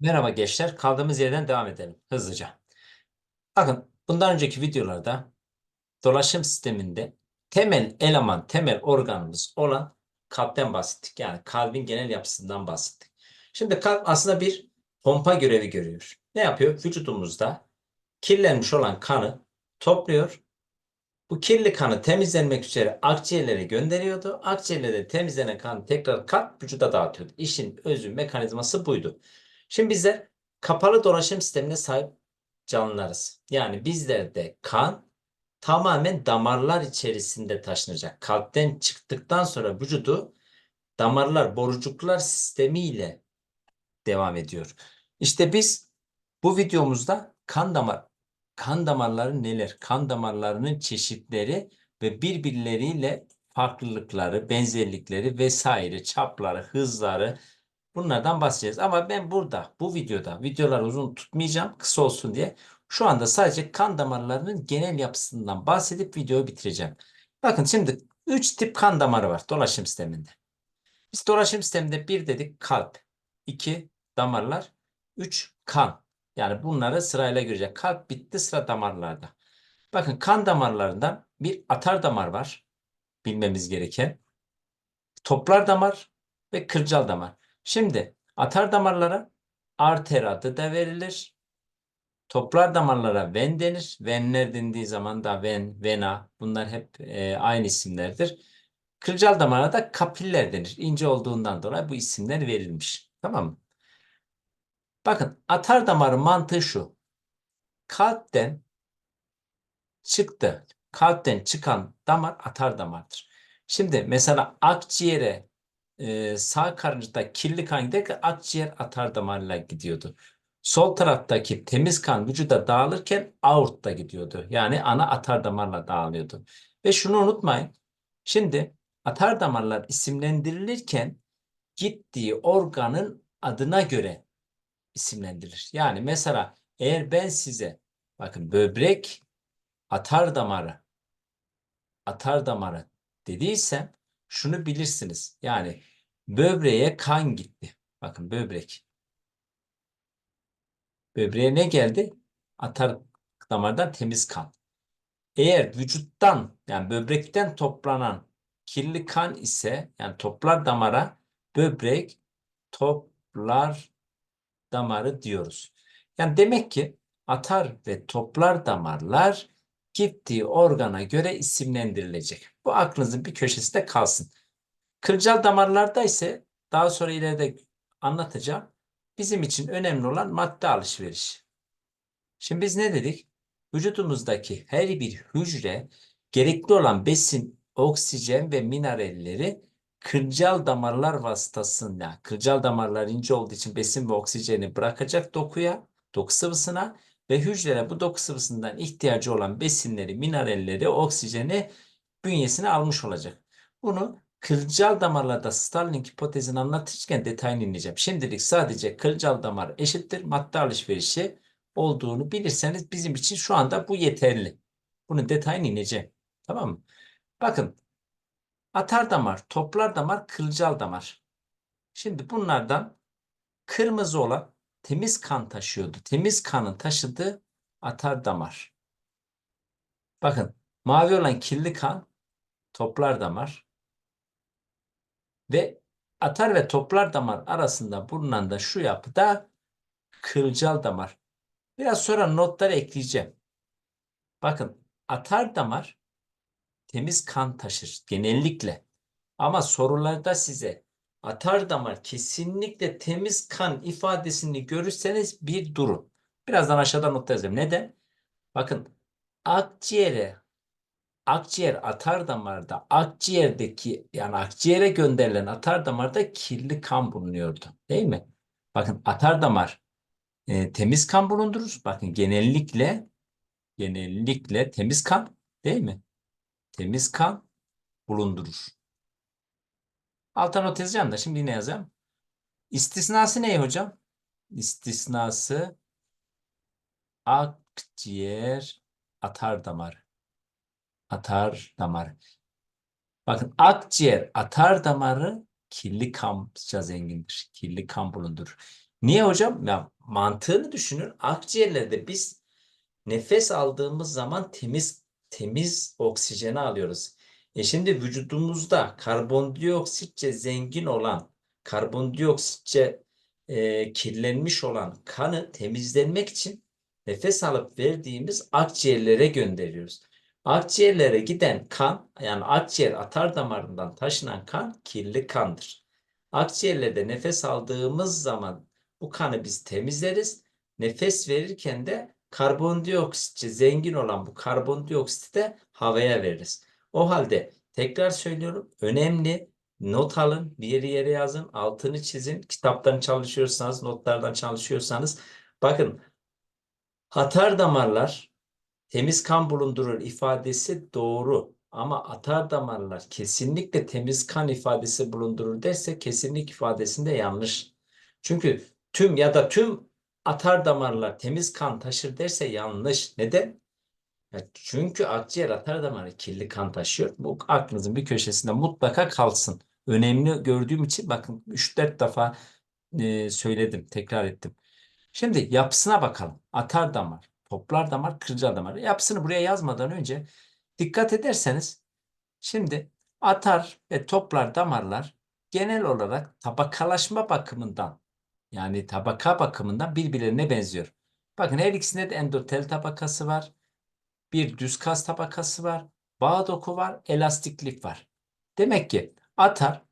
Merhaba gençler. Kaldığımız yerden devam edelim hızlıca. Bakın bundan önceki videolarda dolaşım sisteminde temel eleman, temel organımız olan kalpten bahsettik. Yani kalbin genel yapısından bahsettik. Şimdi kalp aslında bir pompa görevi görüyor. Ne yapıyor? Vücudumuzda kirlenmiş olan kanı topluyor. Bu kirli kanı temizlenmek üzere akciğerlere gönderiyordu. Akciğerlerde temizlenen kanı tekrar kalp vücuda dağıtıyordu. İşin özü mekanizması buydu. Şimdi bizler kapalı dolaşım sistemine sahip canlılarız. Yani bizlerde kan tamamen damarlar içerisinde taşınacak. Kalpten çıktıktan sonra vücudu damarlar, borucuklar sistemiyle devam ediyor. İşte biz bu videomuzda kan damar kan damarları neler? Kan damarlarının çeşitleri ve birbirleriyle farklılıkları, benzerlikleri vesaire, çapları, hızları bunlardan bahsedeceğiz. Ama ben burada bu videoda videolar uzun tutmayacağım kısa olsun diye şu anda sadece kan damarlarının genel yapısından bahsedip videoyu bitireceğim. Bakın şimdi 3 tip kan damarı var dolaşım sisteminde. Biz dolaşım sisteminde bir dedik kalp, 2 damarlar, 3 kan. Yani bunları sırayla göreceğiz. Kalp bitti sıra damarlarda. Bakın kan damarlarından bir atar damar var. Bilmemiz gereken. Toplar damar ve kırcal damar. Şimdi atar damarlara arter adı da verilir. Toplar damarlara ven denir. Venler dendiği zaman da ven, vena bunlar hep e, aynı isimlerdir. Kırcal damara da kapiller denir. İnce olduğundan dolayı bu isimler verilmiş. Tamam mı? Bakın atar damarın mantığı şu. Kalpten çıktı. Kalpten çıkan damar atar damardır. Şimdi mesela akciğere e, sağ karıncada kirli kan giderken akciğer atar damarıyla gidiyordu. Sol taraftaki temiz kan vücuda dağılırken aortta gidiyordu. Yani ana atar damarla dağılıyordu. Ve şunu unutmayın. Şimdi atar damarlar isimlendirilirken gittiği organın adına göre isimlendirilir. Yani mesela eğer ben size bakın böbrek atar damarı atar damarı dediysem şunu bilirsiniz. Yani böbreğe kan gitti. Bakın böbrek. Böbreğe ne geldi? Atar damardan temiz kan. Eğer vücuttan yani böbrekten toplanan kirli kan ise yani toplar damara böbrek toplar damarı diyoruz. Yani demek ki atar ve toplar damarlar gittiği organa göre isimlendirilecek. Bu aklınızın bir köşesinde kalsın. Kılcal damarlarda ise daha sonra ileride anlatacağım. Bizim için önemli olan madde alışverişi. Şimdi biz ne dedik? Vücudumuzdaki her bir hücre gerekli olan besin, oksijen ve mineralleri kılcal damarlar vasıtasıyla, kılcal damarlar ince olduğu için besin ve oksijeni bırakacak dokuya, doku sıvısına ve hücrelere bu doku sıvısından ihtiyacı olan besinleri, mineralleri, oksijeni bünyesine almış olacak. Bunu kılcal damarlarda Starling hipotezini anlatırken detayını ineceğim. Şimdilik sadece kılcal damar eşittir madde alışverişi olduğunu bilirseniz bizim için şu anda bu yeterli. Bunun detayını ineceğim. Tamam mı? Bakın atar damar, toplar damar, kılcal damar. Şimdi bunlardan kırmızı olan temiz kan taşıyordu. Temiz kanın taşıdığı atar damar. Bakın mavi olan kirli kan toplar damar ve atar ve toplar damar arasında bulunan da şu yapıda kılcal damar. Biraz sonra notları ekleyeceğim. Bakın atar damar temiz kan taşır genellikle. Ama sorularda size atar damar kesinlikle temiz kan ifadesini görürseniz bir durun. Birazdan aşağıda not yazacağım. Neden? Bakın akciğere akciğer atar damarda akciğerdeki yani akciğere gönderilen atar damarda kirli kan bulunuyordu. Değil mi? Bakın atar damar e, temiz kan bulundurur. Bakın genellikle genellikle temiz kan değil mi? Temiz kan bulundurur. Alta not yazacağım da şimdi yine yazacağım. İstisnası ne hocam? İstisnası akciğer atar damarı. Atar damarı. Bakın akciğer atar damarı kirli kanca zengindir. Kirli kan bulundurur. Niye hocam? Ya mantığını düşünün. Akciğerlerde biz nefes aldığımız zaman temiz temiz oksijeni alıyoruz. E şimdi vücudumuzda karbondioksitçe zengin olan, karbondioksitçe e, kirlenmiş olan kanı temizlenmek için nefes alıp verdiğimiz akciğerlere gönderiyoruz. Akciğerlere giden kan, yani akciğer atar damarından taşınan kan kirli kandır. Akciğerlerde nefes aldığımız zaman bu kanı biz temizleriz. Nefes verirken de karbondioksitçe zengin olan bu karbondioksiti de havaya veririz. O halde tekrar söylüyorum önemli not alın bir yere yazın altını çizin kitaptan çalışıyorsanız notlardan çalışıyorsanız bakın atar damarlar temiz kan bulundurur ifadesi doğru ama atar damarlar kesinlikle temiz kan ifadesi bulundurur derse kesinlik ifadesinde yanlış. Çünkü tüm ya da tüm atar damarlar temiz kan taşır derse yanlış. Neden? Ya çünkü akciğer atar damarı kirli kan taşıyor. Bu aklınızın bir köşesinde mutlaka kalsın. Önemli gördüğüm için bakın 3-4 defa e, söyledim, tekrar ettim. Şimdi yapısına bakalım. Atar damar, toplar damar, kılcal damar. Yapısını buraya yazmadan önce dikkat ederseniz şimdi atar ve toplar damarlar genel olarak tabakalaşma bakımından yani tabaka bakımından birbirlerine benziyor. Bakın her ikisinde de endotel tabakası var. Bir düz kas tabakası var. Bağ doku var. Elastik lif var. Demek ki atar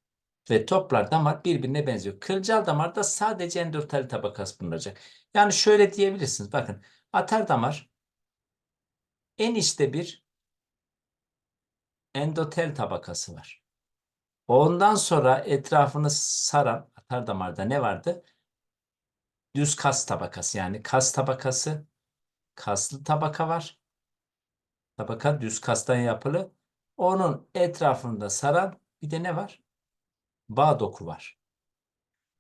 ve toplar damar birbirine benziyor. Kılcal damarda sadece endotel tabakası bulunacak. Yani şöyle diyebilirsiniz. Bakın atar damar en içte bir endotel tabakası var. Ondan sonra etrafını saran atar damarda ne vardı? Düz kas tabakası yani kas tabakası, kaslı tabaka var. Tabaka düz kastan yapılı. Onun etrafında saran bir de ne var? Bağ doku var.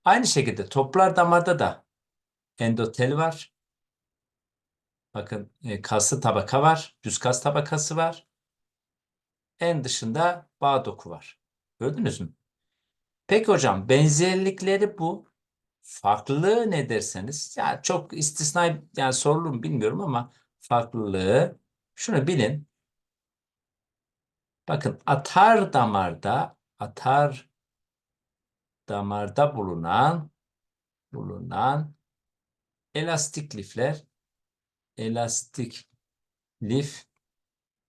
Aynı şekilde toplar damarda da endotel var. Bakın e, kaslı tabaka var. Düz kas tabakası var. En dışında bağ doku var. Gördünüz mü? Peki hocam benzerlikleri bu. Farklılığı ne derseniz ya çok istisnai yani sorulur mu bilmiyorum ama farklılığı şunu bilin. Bakın atar damarda atar damarda bulunan bulunan elastik lifler elastik lif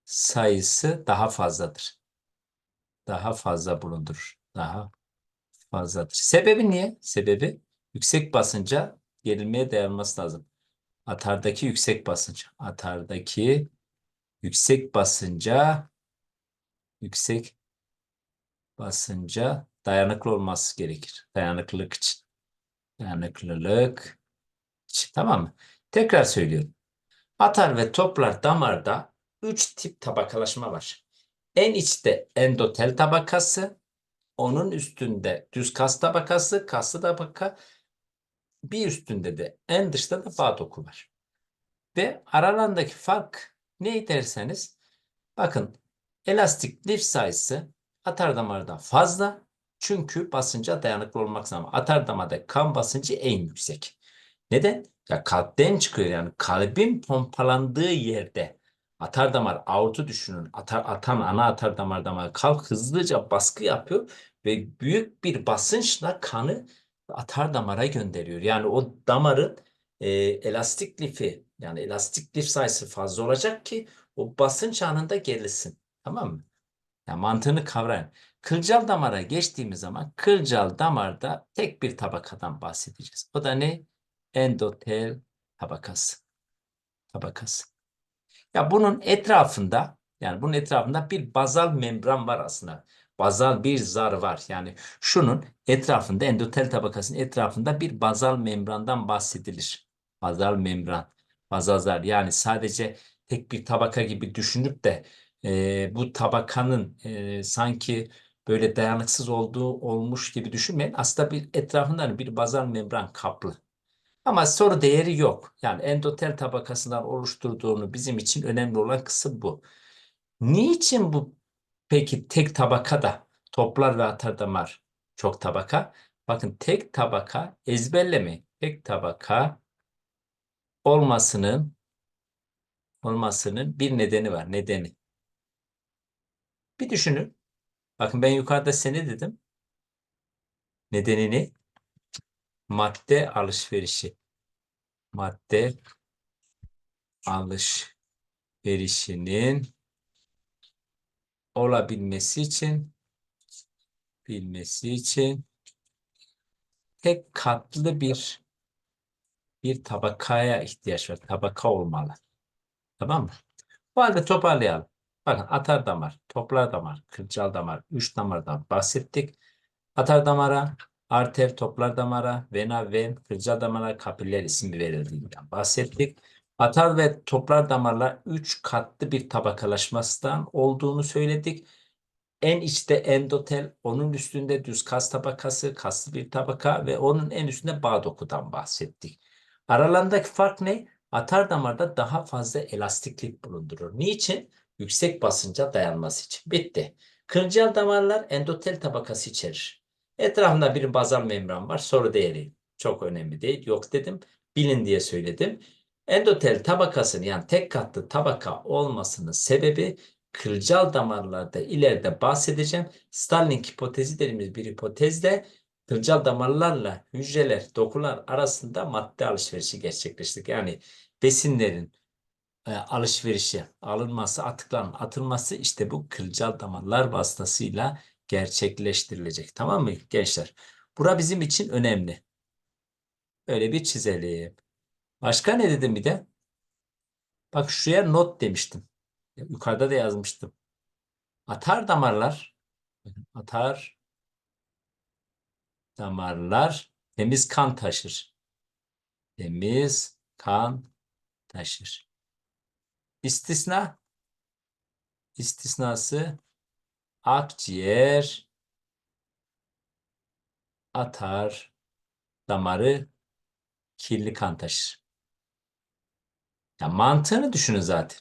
sayısı daha fazladır. Daha fazla bulundurur. Daha fazladır. Sebebi niye? Sebebi yüksek basınca gerilmeye dayanması lazım. Atardaki yüksek basınç. Atardaki yüksek basınca yüksek basınca dayanıklı olması gerekir. Dayanıklılık için. Dayanıklılık için. Tamam mı? Tekrar söylüyorum. Atar ve toplar damarda üç tip tabakalaşma var. En içte endotel tabakası, onun üstünde düz kas tabakası, kaslı tabaka, bir üstünde de en dışta da bağ doku var. Ve aralarındaki fark ne derseniz bakın elastik lif sayısı atar damarda fazla çünkü basınca dayanıklı olmak zaman atar damarda kan basıncı en yüksek. Neden? Ya kalpten çıkıyor yani kalbin pompalandığı yerde atar damar aortu düşünün. Atar, atan ana atar damar damar kalp hızlıca baskı yapıyor ve büyük bir basınçla kanı atar damara gönderiyor. Yani o damarın e, elastik lifi yani elastik lif sayısı fazla olacak ki o basınç anında gerilsin. Tamam mı? Yani mantığını kavrayın. Kılcal damara geçtiğimiz zaman kılcal damarda tek bir tabakadan bahsedeceğiz. O da ne? Endotel tabakası. Tabakası. Ya bunun etrafında yani bunun etrafında bir bazal membran var aslında. Bazal bir zar var. Yani şunun etrafında endotel tabakasının etrafında bir bazal membrandan bahsedilir. Bazal membran. Bazal zar yani sadece tek bir tabaka gibi düşünüp de e, bu tabakanın e, sanki böyle dayanıksız olduğu olmuş gibi düşünmeyin. Aslında bir etrafından bir bazal membran kaplı. Ama soru değeri yok. Yani endotel tabakasından oluşturduğunu bizim için önemli olan kısım bu. Niçin bu peki tek tabaka da toplar ve atar damar çok tabaka? Bakın tek tabaka ezberleme. Tek tabaka olmasının olmasının bir nedeni var. Nedeni. Bir düşünün. Bakın ben yukarıda seni dedim. Nedenini madde alışverişi. Madde alışverişinin olabilmesi için bilmesi için tek katlı bir bir tabakaya ihtiyaç var. Tabaka olmalı. Tamam mı? Bu halde toparlayalım. Bakın atar damar, toplar damar, kılcal damar, üç damardan bahsettik. Atar damara, arter, toplar damara, vena, ven, kılcal damara, kapiller ismi verildiğinden bahsettik. Atar ve toplar damarlar üç katlı bir tabakalaşmasından olduğunu söyledik. En içte endotel, onun üstünde düz kas tabakası, kaslı bir tabaka ve onun en üstünde bağ dokudan bahsettik. Aralarındaki fark ne? Atar damarda daha fazla elastiklik bulundurur. Niçin? Yüksek basınca dayanması için. Bitti. Kılcal damarlar endotel tabakası içerir. Etrafında bir bazal membran var. Soru değeri çok önemli değil. Yok dedim. Bilin diye söyledim. Endotel tabakasının yani tek katlı tabaka olmasının sebebi kılcal damarlarda ileride bahsedeceğim. Starling hipotezi dediğimiz bir hipotezde kılcal damarlarla hücreler, dokular arasında madde alışverişi gerçekleştik. Yani besinlerin e, alışverişi, alınması, atıkların atılması işte bu kılcal damarlar vasıtasıyla gerçekleştirilecek. Tamam mı gençler? Bura bizim için önemli. Öyle bir çizelim. Başka ne dedim bir de? Bak şuraya not demiştim. Yukarıda da yazmıştım. Atar damarlar atar damarlar temiz kan taşır. Temiz kan taşır. İstisna istisnası akciğer atar damarı kirli kan taşır. Ya mantığını düşünün zaten.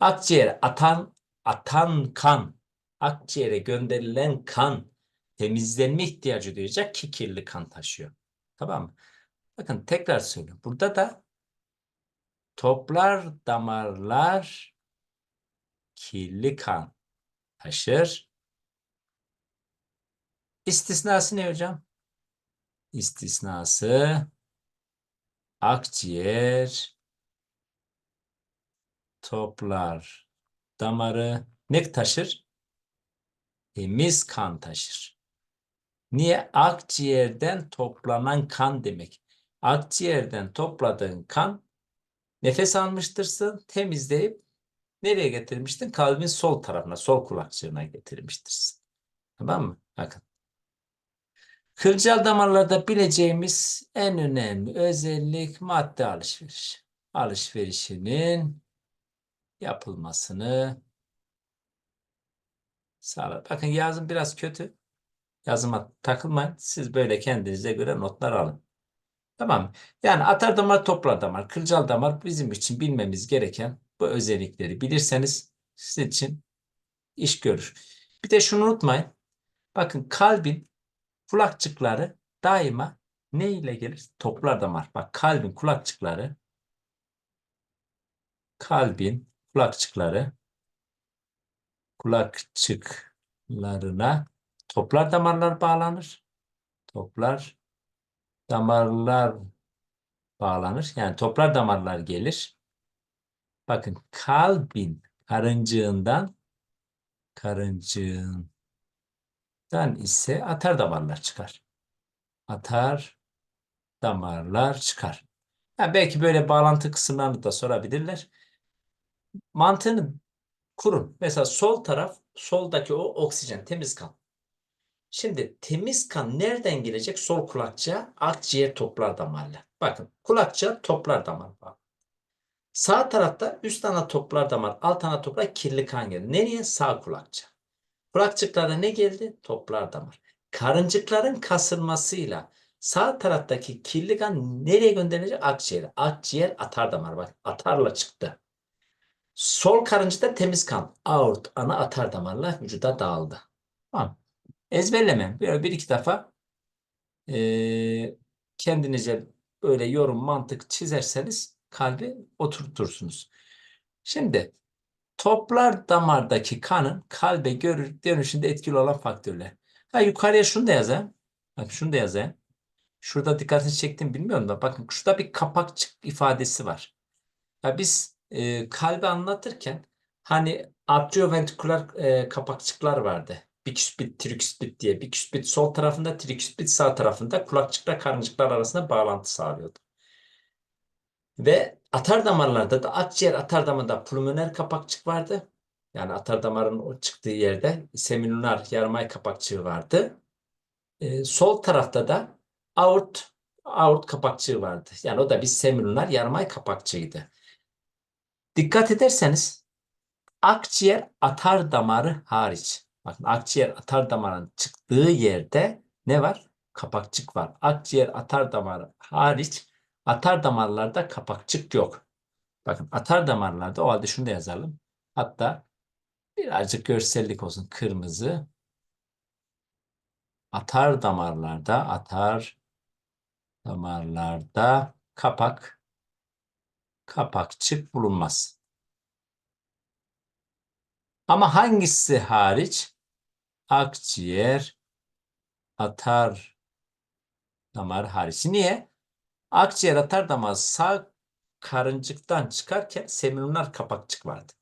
Akciğere atan atan kan, akciğere gönderilen kan temizlenme ihtiyacı duyacak ki kirli kan taşıyor. Tamam mı? Bakın tekrar söylüyorum. Burada da toplar damarlar kirli kan taşır. İstisnası ne hocam? İstisnası akciğer toplar damarı ne taşır? Temiz kan taşır. Niye? Akciğerden toplanan kan demek. Akciğerden topladığın kan nefes almıştırsın, temizleyip nereye getirmiştin? Kalbin sol tarafına, sol kulakçığına getirmiştirsin. Tamam mı? Bakın. Kılcal damarlarda bileceğimiz en önemli özellik madde alışverişi. Alışverişinin yapılmasını sağlar. Bakın yazım biraz kötü. Yazıma takılmayın. Siz böyle kendinize göre notlar alın. Tamam mı? Yani atar damar, toplar damar, kılcal damar bizim için bilmemiz gereken bu özellikleri bilirseniz sizin için iş görür. Bir de şunu unutmayın. Bakın kalbin kulakçıkları daima ne ile gelir? Toplar damar. Bak kalbin kulakçıkları kalbin kulakçıkları kulakçıklarına toplar damarlar bağlanır. Toplar damarlar bağlanır. Yani toplar damarlar gelir. Bakın kalbin karıncığından karıncığından ise atar damarlar çıkar. Atar damarlar çıkar. Ha, belki böyle bağlantı kısımlarını da sorabilirler. Mantığını kurun. Mesela sol taraf, soldaki o oksijen, temiz kan. Şimdi temiz kan nereden gelecek? Sol kulakçığa, akciğer toplar damarla. Bakın kulakçığa toplar damar var. Sağ tarafta üst ana toplar damar, alt ana toplar kirli kan geldi. Nereye? Sağ kulakçığa. Kulakçıklara ne geldi? Toplar damar. Karıncıkların kasılmasıyla sağ taraftaki kirli kan nereye gönderilecek? Akciğere. Akciğer atar damar. Bak atarla çıktı. Sol karıncada temiz kan. Aort ana atar damarla vücuda dağıldı. Tamam. Ezberleme. Böyle bir iki defa Ee, kendinize böyle yorum, mantık çizerseniz kalbi oturtursunuz. Şimdi toplar damardaki kanın kalbe görü- dönüşünde etkili olan faktörler. Ha yukarıya şunu da yazayım. Bak şunu da yazayım. Şurada dikkatini çektim bilmiyorum da bakın şurada bir kapakçık ifadesi var. Ya biz e, kalbi anlatırken hani atrioventriküler e, kapakçıklar vardı. Biküspit, triküspit diye. Biküspit sol tarafında, triküspit sağ tarafında kulakçıkla karıncıklar arasında bağlantı sağlıyordu. Ve atar damarlarda da akciğer atar damarında pulmoner kapakçık vardı. Yani atar damarın o çıktığı yerde semilunar yarımay kapakçığı vardı. E, sol tarafta da aort aort kapakçığı vardı. Yani o da bir semilunar yarımay kapakçığıydı. Dikkat ederseniz akciğer atar damarı hariç. Bakın akciğer atar damarın çıktığı yerde ne var? Kapakçık var. Akciğer atar damarı hariç atar damarlarda kapakçık yok. Bakın atar damarlarda o halde şunu da yazalım. Hatta birazcık görsellik olsun. Kırmızı. Atar damarlarda atar damarlarda kapak kapakçık bulunmaz. Ama hangisi hariç? Akciğer, atar damar hariç. Niye? Akciğer atar damar sağ karıncıktan çıkarken semilunar kapakçık vardı.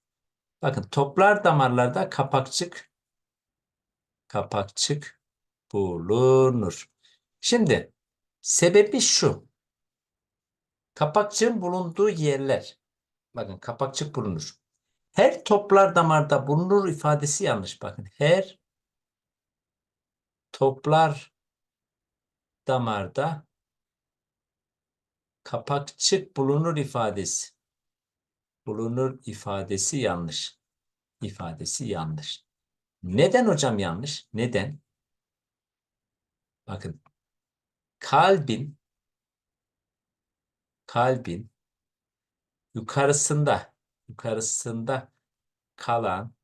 Bakın toplar damarlarda kapakçık kapakçık bulunur. Şimdi sebebi şu. Kapakçığın bulunduğu yerler. Bakın kapakçık bulunur. Her toplar damarda bulunur ifadesi yanlış. Bakın her toplar damarda kapakçık bulunur ifadesi. Bulunur ifadesi yanlış. İfadesi yanlış. Neden hocam yanlış? Neden? Bakın kalbin kalbin yukarısında yukarısında kalan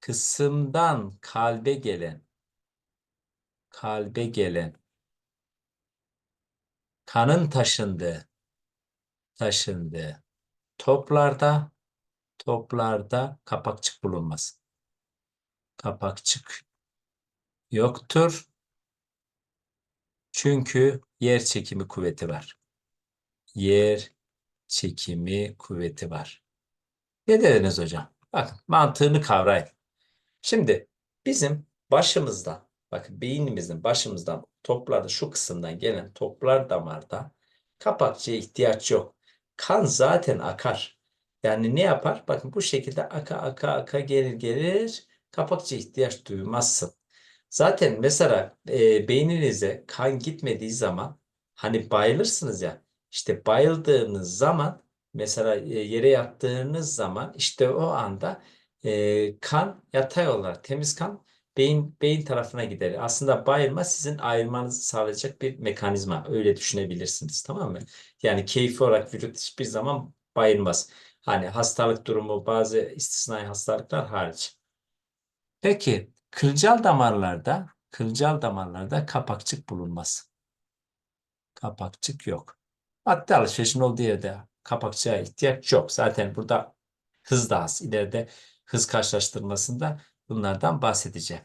kısımdan kalbe gelen kalbe gelen kanın taşındığı taşındığı toplarda toplarda kapakçık bulunmaz. Kapakçık yoktur. Çünkü yer çekimi kuvveti var. Yer çekimi kuvveti var. Ne dediniz hocam? Bakın mantığını kavrayın. Şimdi bizim başımızdan, bakın beynimizin başımızdan toplarda şu kısımdan gelen toplar damarda kapakçıya ihtiyaç yok. Kan zaten akar. Yani ne yapar? Bakın bu şekilde aka aka aka gelir gelir kapakçıya ihtiyaç duymazsın. Zaten mesela e, beyninize kan gitmediği zaman hani bayılırsınız ya işte bayıldığınız zaman mesela e, yere yattığınız zaman işte o anda e, kan yatay olarak temiz kan beyin beyin tarafına gider. Aslında bayılma sizin ayırmanızı sağlayacak bir mekanizma. Öyle düşünebilirsiniz tamam mı? Yani keyfi olarak vücut hiçbir zaman bayılmaz. Hani hastalık durumu bazı istisnai hastalıklar hariç. Peki kılcal damarlarda kılcal damarlarda kapakçık bulunmaz. Kapakçık yok. Madde alışverişinin olduğu yerde kapakçığa ihtiyaç yok. Zaten burada hız da az. İleride hız karşılaştırmasında bunlardan bahsedeceğim.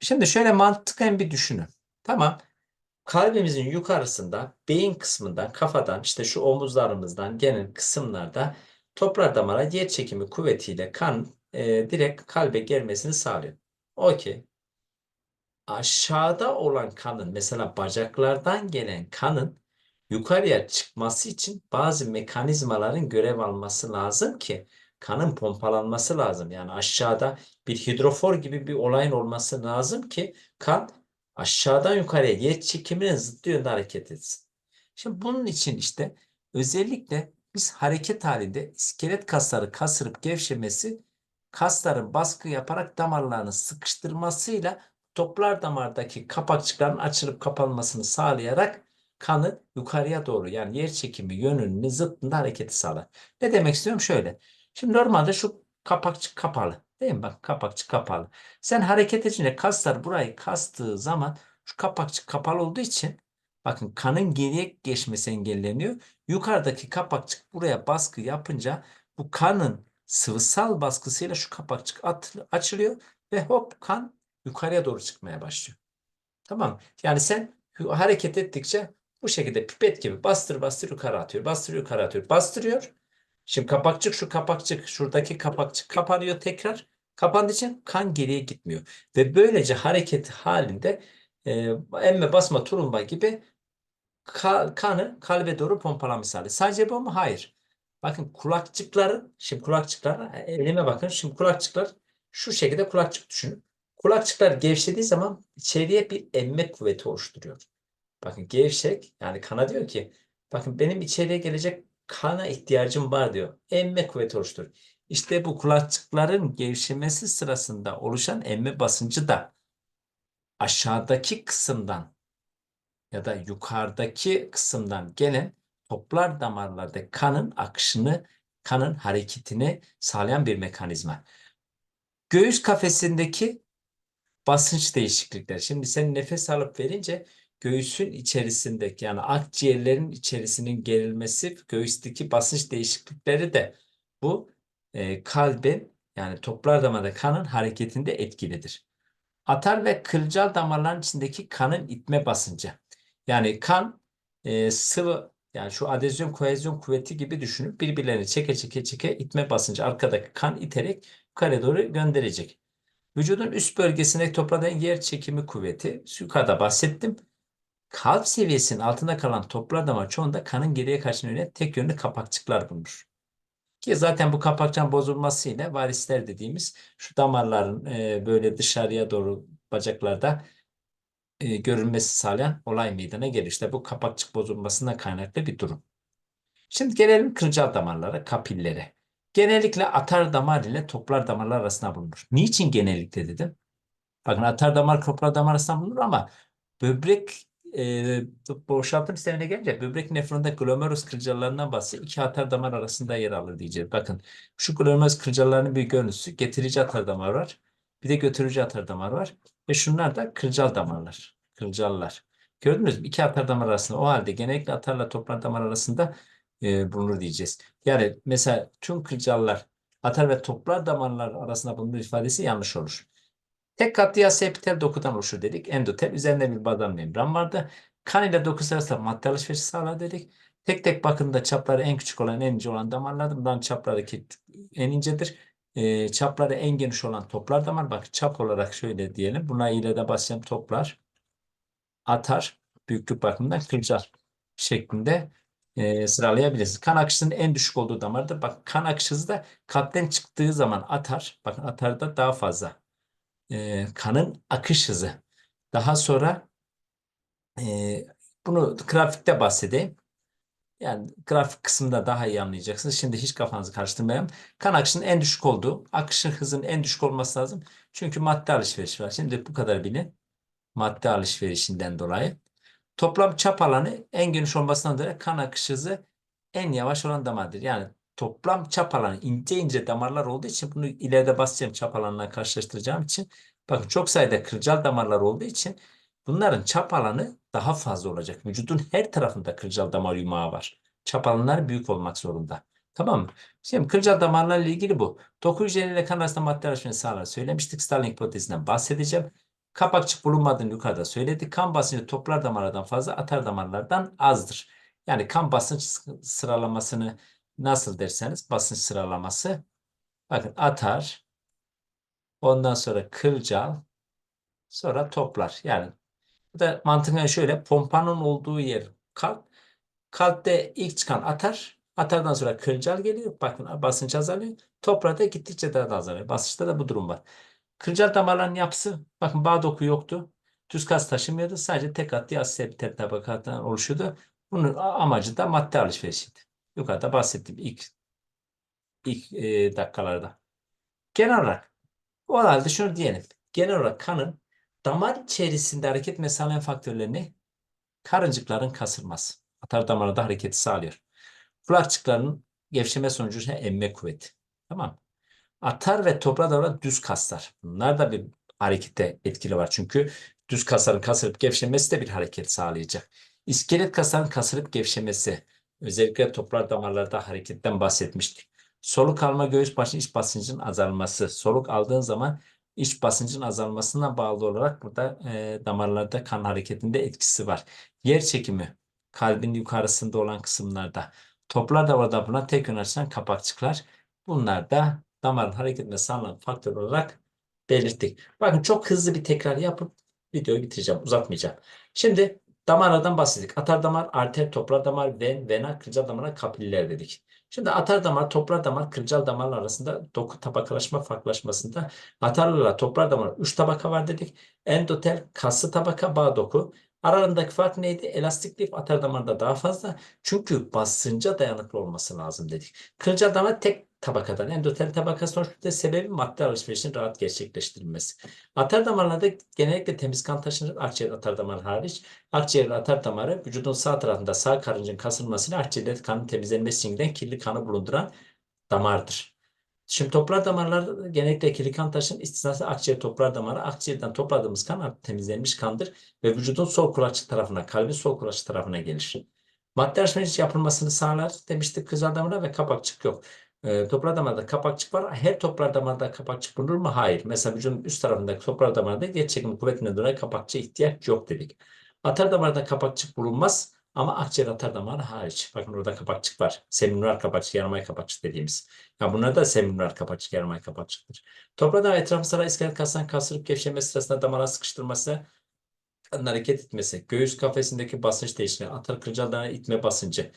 Şimdi şöyle mantıken bir düşünün. Tamam. Kalbimizin yukarısında, beyin kısmından, kafadan, işte şu omuzlarımızdan gelen kısımlarda toplar damara yer çekimi kuvvetiyle kan e, direkt kalbe gelmesini sağlıyor. Okey. Aşağıda olan kanın, mesela bacaklardan gelen kanın yukarıya çıkması için bazı mekanizmaların görev alması lazım ki kanın pompalanması lazım. Yani aşağıda bir hidrofor gibi bir olayın olması lazım ki kan aşağıdan yukarıya yer çekiminin zıt yönde hareket etsin. Şimdi bunun için işte özellikle biz hareket halinde iskelet kasları kasırıp gevşemesi kasların baskı yaparak damarlarını sıkıştırmasıyla toplar damardaki kapakçıkların açılıp kapanmasını sağlayarak kanı yukarıya doğru yani yer çekimi yönünün zıttında hareketi sağlar. Ne demek istiyorum? Şöyle. Şimdi normalde şu kapakçık kapalı. Değil mi? Bak kapakçık kapalı. Sen hareket edince kaslar burayı kastığı zaman şu kapakçık kapalı olduğu için bakın kanın geriye geçmesi engelleniyor. Yukarıdaki kapakçık buraya baskı yapınca bu kanın sıvısal baskısıyla şu kapakçık at- açılıyor ve hop kan yukarıya doğru çıkmaya başlıyor. Tamam. Yani sen hareket ettikçe bu şekilde pipet gibi bastır bastır yukarı atıyor. Bastır yukarı atıyor. Bastırıyor. Şimdi kapakçık şu kapakçık şuradaki kapakçık kapanıyor tekrar. Kapandığı için kan geriye gitmiyor. Ve böylece hareket halinde e, emme basma tulumba gibi ka- kanı kalbe doğru pompalama sağlıyor. Sadece bu mu? Hayır. Bakın kulakçıkların, şimdi kulakçıklar, e, elime bakın. Şimdi kulakçıklar şu şekilde kulakçık düşünün. Kulakçıklar gevşediği zaman içeriye bir emme kuvveti oluşturuyor. Bakın gevşek yani kana diyor ki bakın benim içeriye gelecek kana ihtiyacım var diyor. Emme kuvveti oluşturur. İşte bu kulakçıkların gevşemesi sırasında oluşan emme basıncı da aşağıdaki kısımdan ya da yukarıdaki kısımdan gelen toplar damarlarda kanın akışını, kanın hareketini sağlayan bir mekanizma. Göğüs kafesindeki basınç değişiklikleri. Şimdi sen nefes alıp verince göğüsün içerisindeki yani akciğerlerin içerisinin gerilmesi, göğüsteki basınç değişiklikleri de bu e, kalbin yani toplar damarda kanın hareketinde etkilidir. Atar ve kılcal damarların içindeki kanın itme basıncı. Yani kan e, sıvı yani şu adezyon kohezyon kuvveti gibi düşünüp birbirlerini çeke çeke çeke itme basıncı arkadaki kan iterek yukarı doğru gönderecek. Vücudun üst bölgesindeki toprağın yer çekimi kuvveti yukarıda bahsettim. Kalp seviyesinin altında kalan toplar damar çoğunda kanın geriye kaçını yönelen tek yönlü kapakçıklar bulunur. Ki zaten bu kapakçığın bozulmasıyla varisler dediğimiz şu damarların e, böyle dışarıya doğru bacaklarda e, görülmesi sağlayan olay meydana gelir. İşte bu kapakçık bozulmasından kaynaklı bir durum. Şimdi gelelim kılcal damarlara, kapillere. Genellikle atar damar ile toplar damarlar arasında bulunur. Niçin genellikle dedim? Bakın atar damar, toplar damar arasında bulunur ama böbrek e, boşaltım sistemine gelince böbrek nefronunda glomerulus kılcallarından bahsediyor. İki atar damar arasında yer alır diyeceğiz. Bakın şu glomerulus kılcallarının bir görüntüsü getirici atar damar var. Bir de götürücü atar damar var. Ve şunlar da kılcal damarlar. Kılcallar. Gördünüz mü? İki atar damar arasında. O halde genellikle atarla toplar damar arasında e, bulunur diyeceğiz. Yani mesela tüm kılcallar atar ve toplar damarlar arasında bulunur ifadesi yanlış olur. Tek katlı yassı epitel dokudan oluşur dedik. Endotel. Üzerinde bir bazal membran vardı. Kan ile doku sırasında madde alışverişi sağlar dedik. Tek tek bakımda çapları en küçük olan en ince olan damarlar. Bunların çapları ki- en incedir. E, çapları en geniş olan toplar damar. Bak çap olarak şöyle diyelim. Buna ile de basacağım toplar. Atar. Büyüklük bakımından kılcal şeklinde e, sıralayabiliriz. Kan akışının en düşük olduğu damardır. Bak kan akışı da kalpten çıktığı zaman atar. Bakın atarda daha fazla e, kanın akış hızı. Daha sonra e, bunu grafikte bahsedeyim. Yani grafik kısmında daha iyi anlayacaksınız. Şimdi hiç kafanızı karıştırmayalım. Kan akışının en düşük olduğu, akışın hızının en düşük olması lazım. Çünkü madde alışverişi var. Şimdi bu kadar bilin. Madde alışverişinden dolayı. Toplam çap alanı en geniş olmasından dolayı kan akış hızı en yavaş olan damardır. Yani toplam çap alanı ince ince damarlar olduğu için bunu ileride basacağım çap alanına karşılaştıracağım için bakın çok sayıda kılcal damarlar olduğu için bunların çap alanı daha fazla olacak. Vücudun her tarafında kılcal damar yumağı var. Çap alanları büyük olmak zorunda. Tamam mı? Şimdi kılcal damarlarla ilgili bu. Doku hücreleriyle kan arasında madde alışverişini sağlar söylemiştik. Starling hipotezinden bahsedeceğim. Kapakçık bulunmadığını yukarıda söyledik. Kan basıncı toplar damarlardan fazla, atar damarlardan azdır. Yani kan basınç sı- sıralamasını nasıl derseniz basınç sıralaması. Bakın atar, ondan sonra kılcal, sonra toplar. Yani bu da mantıken şöyle pompanın olduğu yer kalp. Kalpte ilk çıkan atar. Atardan sonra kılcal geliyor. Bakın basınç azalıyor. Toprağa gittikçe daha da azalıyor. Basınçta da bu durum var. Kılcal damarların yapısı bakın bağ doku yoktu. Düz kas taşımıyordu. Sadece tek katlı yassı epitel tabakatından oluşuyordu. Bunun amacı da madde alışverişiydi. Yukarıda bahsettiğim ilk ilk e, dakikalarda. Genel olarak o halde şunu diyelim. Genel olarak kanın damar içerisinde hareket sağlayan faktörlerini karıncıkların kasılması. Atar damarında hareketi sağlıyor. Kulakçıkların gevşeme sonucu emme kuvveti. Tamam? Atar ve toplar damarlar düz kaslar. Bunlar da bir harekete etkili var. Çünkü düz kasların kasılıp gevşemesi de bir hareket sağlayacak. İskelet kasların kasılıp gevşemesi. Özellikle toplar damarlarda hareketten bahsetmiştik. Soluk alma göğüs başı iç basıncın azalması. Soluk aldığın zaman iç basıncın azalmasına bağlı olarak burada e, damarlarda kan hareketinde etkisi var. Yer çekimi kalbin yukarısında olan kısımlarda. Toplar damarda bulunan tek yön açılan kapakçıklar. Bunlar da damarın hareketine sağlanan faktör olarak belirttik. Bakın çok hızlı bir tekrar yapıp videoyu bitireceğim. Uzatmayacağım. Şimdi damarlardan bahsettik. Atar damar, arter, toplar damar, ven, vena, kılcal damara, kapiller dedik. Şimdi atar damar, toplar damar, kılcal damarlar arasında doku tabakalaşma farklılaşmasında atarlarla toplar damar 3 tabaka var dedik. Endotel, kaslı tabaka, bağ doku. Aralarındaki fark neydi? Elastik lif atar damarda daha fazla. Çünkü basınca dayanıklı olması lazım dedik. Kılcal damar tek tabakadan endotel tabakası oluşturduğu sebebi madde alışverişinin rahat gerçekleştirilmesi. Atar damarlarda genellikle temiz kan taşınır. Akciğer atar damarı hariç. Akciğer atar damarı vücudun sağ tarafında sağ karıncın kasılmasıyla akciğerde kanın temizlenmesi için kirli kanı bulunduran damardır. Şimdi toplar damarlar genellikle kirli kan taşın istisnası akciğer toplar damarı. Akciğerden topladığımız kan temizlenmiş kandır ve vücudun sol kulakçık tarafına, kalbin sol kulakçık tarafına gelir. Madde alışveriş yapılmasını sağlar demiştik kızıl damarda ve kapakçık yok. E, toplar damarda kapakçık var. Her toplar damarda kapakçık bulunur mu? Hayır. Mesela vücudun üst tarafındaki toplar damarda yer çekimi kuvvetinden dolayı kapakçığa ihtiyaç yok dedik. Atar damarda kapakçık bulunmaz ama akciğer atar damarı hariç. Bakın orada kapakçık var. Seminüler kapakçık, yarımay kapakçık dediğimiz. Ya bunlar da seminüler kapakçık, yarımay kapakçıktır. Toplar damar etrafı saray iskelet kastan kasırıp gevşemesi sırasında damara sıkıştırması hareket etmesi, göğüs kafesindeki basınç değişimi, atar kılcal damar itme basıncı,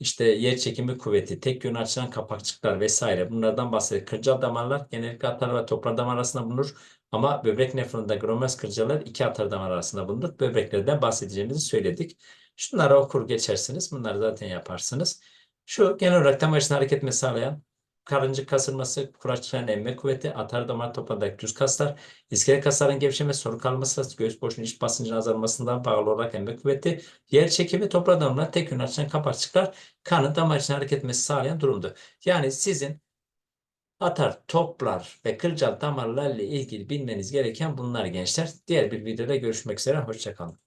işte yer çekimi kuvveti, tek yön açılan kapakçıklar vesaire bunlardan bahsediyor. Kılcal damarlar genellikle atar ve toplar damar arasında bulunur. Ama böbrek nefronunda glomerüs kılcallar iki atar damar arasında bulunur. Böbreklerden bahsedeceğimizi söyledik. Şunları okur geçersiniz. Bunları zaten yaparsınız. Şu genel olarak damar içinde hareket sağlayan karıncık kasılması, kuraçlayan emme kuvveti, atar damar topladaki düz kaslar, iskelet kasların gevşemesi, soru kalması, göğüs boşluğunun iç basıncının azalmasından bağlı olarak emme kuvveti, yer çekimi, toprak damarlar, tek yön açılan kapakçıklar kanın damar içine hareket etmesi sağlayan durumdu. Yani sizin atar, toplar ve kılcal damarlarla ilgili bilmeniz gereken bunlar gençler. Diğer bir videoda görüşmek üzere. Hoşçakalın.